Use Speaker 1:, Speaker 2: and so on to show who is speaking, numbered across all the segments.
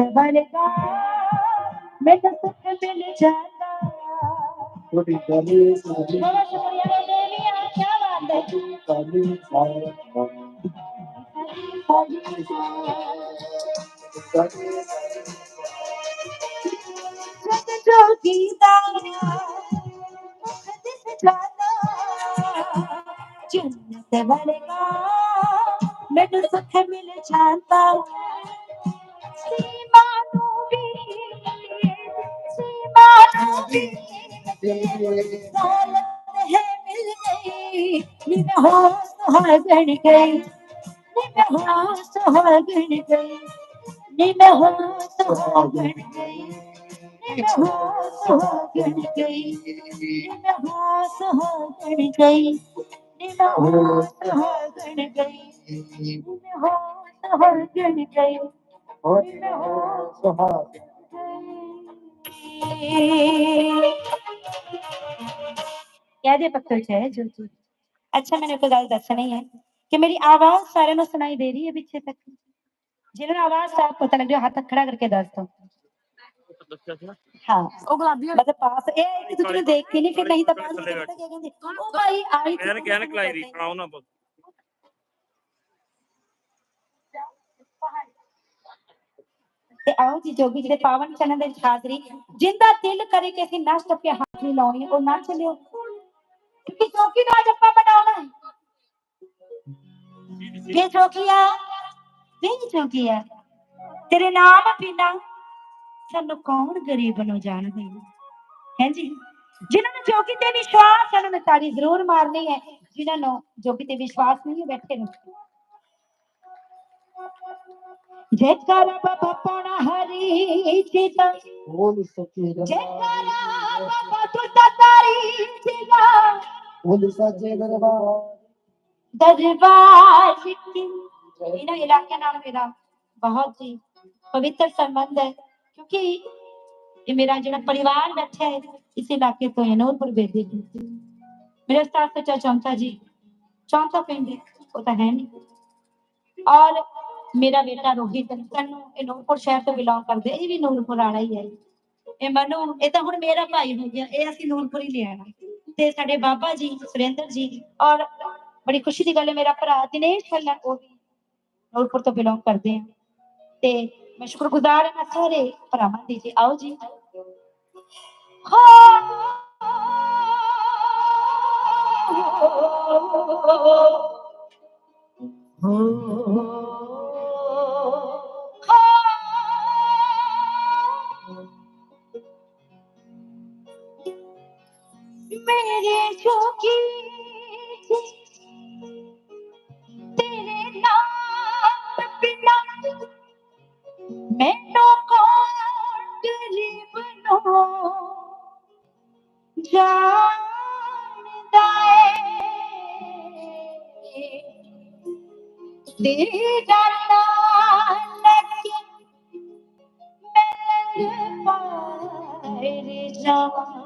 Speaker 1: सवाल का मैं तो सुख मिल सुख मिल जाता। दौलत है मिल गई नी मैं होश सुहागन गई नी मैं होश सुहागन गई नी मैं होश सुहागन गई नी मैं होश सुहागन गई नी मैं होश सुहागन गई नी मैं होश सुहागन गई नी मैं होश सुहागन गई
Speaker 2: और
Speaker 1: नी मैं होश
Speaker 2: सुहाग
Speaker 1: क्या दे पत्थर है जो तू अच्छा मैंने को गल नहीं है कि मेरी आवाज़ सारे में सुनाई दे रही है पीछे तक। जिन्होंने आवाज़ साफ़ पता
Speaker 3: लग रही
Speaker 1: हाथ खड़ा करके दस दो हाँ। मतलब पास ए एक दूसरे देख के नहीं फिर नहीं तो पास ओ भाई
Speaker 4: आई मैंने कहने कलाई रही सुनाओ ना
Speaker 1: ਤੇ ਆਓ ਜੀ ਜੋਗੀ ਜੀ ਪਾਵਨ ਚਰਨ ਦੇ ਵਿੱਚ ਹਾਜ਼ਰੀ। ਜਿੰਦਾ ਦਿਲ ਕਰੇ ਕਿ ਅਸੀਂ ਨੱਚ ਟੱਪ ਕੇ ਹਾਜ਼ਰੀ ਲਾਉਣੀ, ਉਹ ਨੱਚ ਲਿਓ ਕਿਉਂਕਿ ਜੋਗੀ ਨੂੰ ਅੱਜ ਬਣਾਉਣਾ ਹੈ। ਜੋਗੀਆ ਨਹੀਂ ਜੋਗੀਆ ਤੇਰੇ ਨਾਮ ਬਿਨਾ ਸਾਨੂੰ ਕੌਣ ਗਰੀਬ ਨੂੰ ਜਾਣਦੇ ਹੈ? ਜੀ? ਜਿਨ੍ਹਾਂ ਨੂੰ ਜੋਗੀ ਤੇ ਵਿਸ਼ਵਾਸ ਹੈ ਉਹਨਾਂ ਨੇ ਤਾੜੀ ਜ਼ਰੂਰ ਮਾਰਨੀ ਹੈ। ਜਿਨ੍ਹਾਂ ਨੂੰ ਜੋਗੀ ਤੇ ਵਿਸ਼ਵਾਸ ਨਹੀਂ ਹੈ, ਬੈਠੇ ਨੂੰ जयकार बाबा पण हरी जिजा
Speaker 2: बोल सचे
Speaker 1: जयकार बाबा तू तारी जिजा
Speaker 2: बोल सचे दरबार
Speaker 1: दरबार की इना इलाके नाल मेरा। बहुत ही पवित्र संबंध है क्योंकि ये मेरा जो परिवार बैठा है इस इलाके तो है नूरपुर बेदी मेरे उस्ताद सचा चौथा जी चौथा पिंड है वो तो है नहीं। और ਤਾਂ ਹੈ ਨਹੀਂ ਔਰ ਮੇਰਾ ਬੇਟਾ ਰੋਹਿਤ ਕੰਨੂ ਇਹ ਨੂਰਪੁਰ ਸ਼ਹਿਰ ਤੋਂ ਬਿਲੋਂਗ ਕਰਦੇ ਇਹ ਵੀ ਨੂਰਪੁਰ ਵਾਲਾ ਹੀ ਹੈ ਇਹ ਮਨੂ ਇਹ ਤਾਂ ਹੁਣ ਮੇਰਾ ਭਾਈ ਹੋ ਗਿਆ ਇਹ ਅਸੀਂ ਨੂਰਪੁਰ ਹੀ ਲਿਆਣਾ ਤੇ ਸਾਡੇ ਬਾਬਾ ਜੀ ਸੁਰਿੰਦਰ ਜੀ ਔਰ ਬੜੀ ਖੁਸ਼ੀ ਦੀ ਗੱਲ ਹੈ ਮੇਰਾ ਭਰਾ ਦਿਨੇਸ਼ ਖੱਲਾ ਉਹ ਵੀ ਨੂਰਪੁਰ ਤੋਂ ਬਿਲੋਂਗ ਕਰਦੇ ਆ ਤੇ ਮੈਂ ਸ਼ੁਕਰਗੁਜ਼ਾਰ ਹਾਂ ਸਾਰੇ ਭਰਾਵਾਂ ਦੀ ਜੀ ਆਓ ਜੀ मेरे जोगी, तेरे नाम बिना मैनू कौन गरीब नो जानदा है तेरा नानक मैं पाए जावा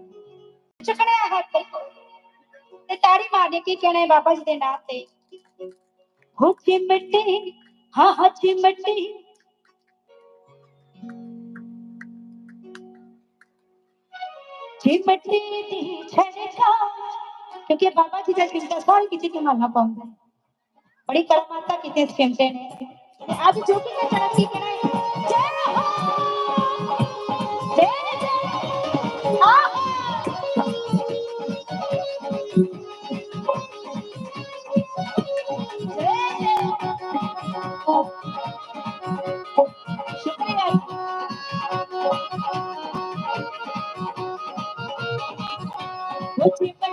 Speaker 1: ਚੁੱਕਣਿਆ ਹੱਥ ਤੇ ਤਾੜੀ ਮਾਰਨੀ ਕੀ ਕਹਿਣਾ ਹੈ ਬਾਬਾ ਜੀ ਦੇ ਨਾਂ ਤੇ ਹੋ ਚਿਮਟੀ ਹਾਂ ਹਾਂ ਚਿਮਟੀ ਚਿਮਟੀ ਦੀ ਛੜਕਾ ਕਿਉਂਕਿ ਇਹ ਬਾਬਾ ਜੀ ਦਾ ਚਿੰਤਾ ਸਾਰੀ ਕਿਸੇ ਤੇ ਮਾਰਨਾ ਪਾਉਂਦਾ ਹੈ ਬੜੀ ਕਰਮਾਤਾ ਕੀਤੇ ਇਸ ਚਿੰਤੇ ਨੇ ਤੇ ਅੱਜ ਜੋ ਕਿ ਮੈਂ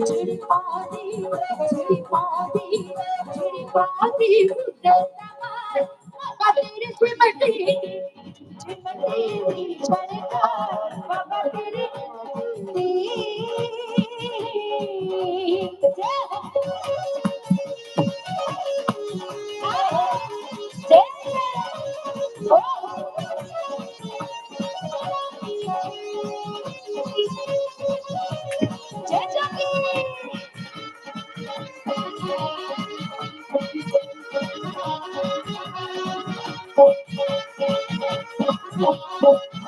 Speaker 1: चिड़ी पादी चिड़ी पादी चिड़ी पादी दंदमार बाबा तेरे चिमटे चिमटे दी झनकार बाबा तेरे दी ほっ!